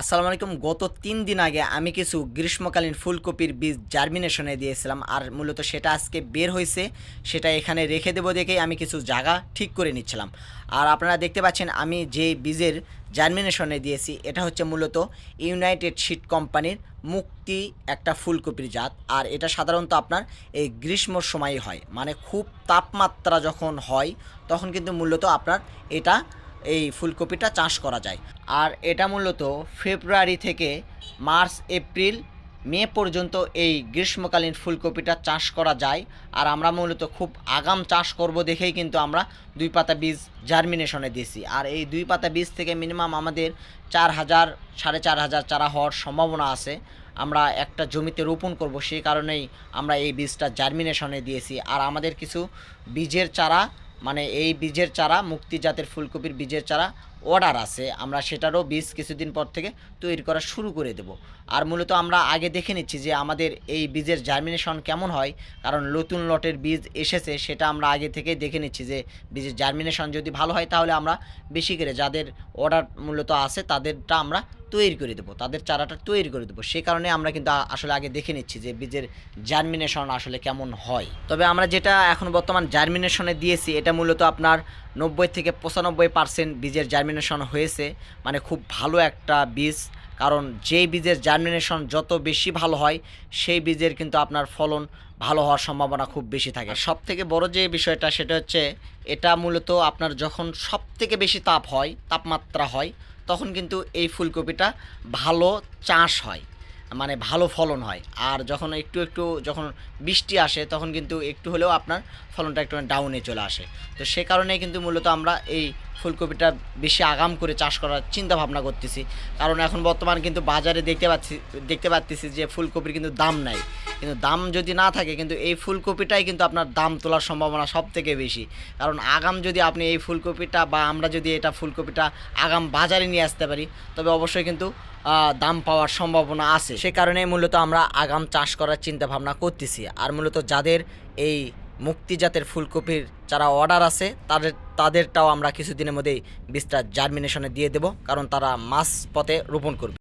আসসালামু আলাইকুম। গত তিন দিন আগে আমি কিছু গ্রীষ্মকালীন ফুলকপির বীজ জার্মিনেশনে দিয়েছিলাম, আর মূলত সেটা আজকে বের হয়েছে, সেটা এখানে রেখে দেবো দেখেই আমি কিছু জায়গা ঠিক করে নিচ্ছিলাম। আর আপনারা দেখতে পাচ্ছেন, আমি যে বীজের জার্মিনেশনে দিয়েছি, এটা হচ্ছে মূলত ইউনাইটেড শিট কোম্পানির মুক্তি একটা ফুলকপির জাত, আর এটা সাধারণত আপনার এই গ্রীষ্মর সময়ই হয়। মানে খুব তাপমাত্রা যখন হয়, তখন কিন্তু মূলত আপনার এটা এই ফুলকপিটা চাষ করা যায়। আর এটা মূলত ফেব্রুয়ারি থেকে মার্চ, এপ্রিল, মে পর্যন্ত এই গ্রীষ্মকালীন ফুলকপিটা চাষ করা যায়। আর আমরা মূলত খুব আগাম চাষ করব দেখেই কিন্তু আমরা দুই পাতা বীজ জার্মিনেশনে দিয়েছি। আর এই দুই পাতা বীজ থেকে মিনিমাম আমাদের চার হাজার, সাড়ে চার হাজার চারা হওয়ার সম্ভাবনা আছে। আমরা একটা জমিতে রোপণ করব সেই কারণেই আমরা এই বীজটা জার্মিনেশনে দিয়েছি। আর আমাদের কিছু বীজের চারা মানে এই বীজের চারা মুক্তি জাতের ফুলকপির বীজের চারা অর্ডার আছে। আমরা সেটারও বীজ কিছুদিন পর থেকে তৈরি করা শুরু করে দেব। আর মূলত আমরা আগে দেখে নিচ্ছি যে আমাদের এই বীজের জার্মিনেশন কেমন হয়, কারণ নতুন লটের বীজ এসেছে সেটা আমরা আগে থেকেই দেখে নিচ্ছি যে বীজের জার্মিনেশন যদি ভালো হয় তাহলে আমরা বেশি করে যাদের অর্ডার মূলত আছে তাদেরটা আমরা তৈরি করে দেবো, তাদের চারাটা তৈরি করে দেবো। সে কারণে আমরা কিন্তু আসলে আগে দেখে নিচ্ছি যে বীজের জার্মিনেশন আসলে কেমন হয়। তবে আমরা যেটা এখন বর্তমান জার্মিনেশনে দিয়েছি, এটা মূলত আপনার নব্বই থেকে পঁচানব্বই পার্সেন্ট বীজের জার্মিনেশন হয়েছে। মানে খুব ভালো একটা বীজ, কারণ যেই বীজের জার্মিনেশন যত বেশি ভালো হয়, সেই বীজের কিন্তু আপনার ফলন ভালো হওয়ার সম্ভাবনা খুব বেশি থাকে। সব থেকে বড় যে বিষয়টা, সেটা হচ্ছে এটা মূলত আপনার যখন সব থেকে বেশি তাপ হয়, তাপমাত্রা হয় তখন কিন্তু এই ফুলকপিটা ভালো চাষ হয় মানে ভালো ফলন হয়। আর যখন একটু একটু যখন বৃষ্টি আসে, তখন কিন্তু একটু হলেও আপনার ফলনটা একটু ডাউনে চলে আসে। তো সে কারণে কিন্তু মূলত আমরা এই ফুলকপিটা বেশি আগাম করে চাষ করার চিন্তা ভাবনা করতেছি। কারণ এখন বর্তমান কিন্তু বাজারে দেখতে পাচ্ছি দেখতে পাচ্ছি যে ফুলকপির কিন্তু দাম নাই। কিন্তু দাম যদি না থাকে, কিন্তু এই ফুলকপিটাই কিন্তু আপনার দাম তোলার সম্ভাবনা সব থেকে বেশি। কারণ আগাম যদি আপনি এই ফুলকপিটা বা আমরা যদি এটা ফুলকপিটা আগাম বাজারে নিয়ে আসতে পারি, তবে অবশ্যই কিন্তু দাম পাওয়ার সম্ভাবনা আছে। সে কারণে মূলত আমরা আগাম চাষ করার চিন্তা ভাবনা করতেছি। আর মূলত যাদের এই মুক্তি জাতের ফুলকপির যারা অর্ডার আছে, তাদের, তাদেরটাও আমরা কিছুদিনের মধ্যেই বীজটা জার্মিনেশনে দিয়ে দেব, কারণ তারা মাছ পথে রোপণ করবে।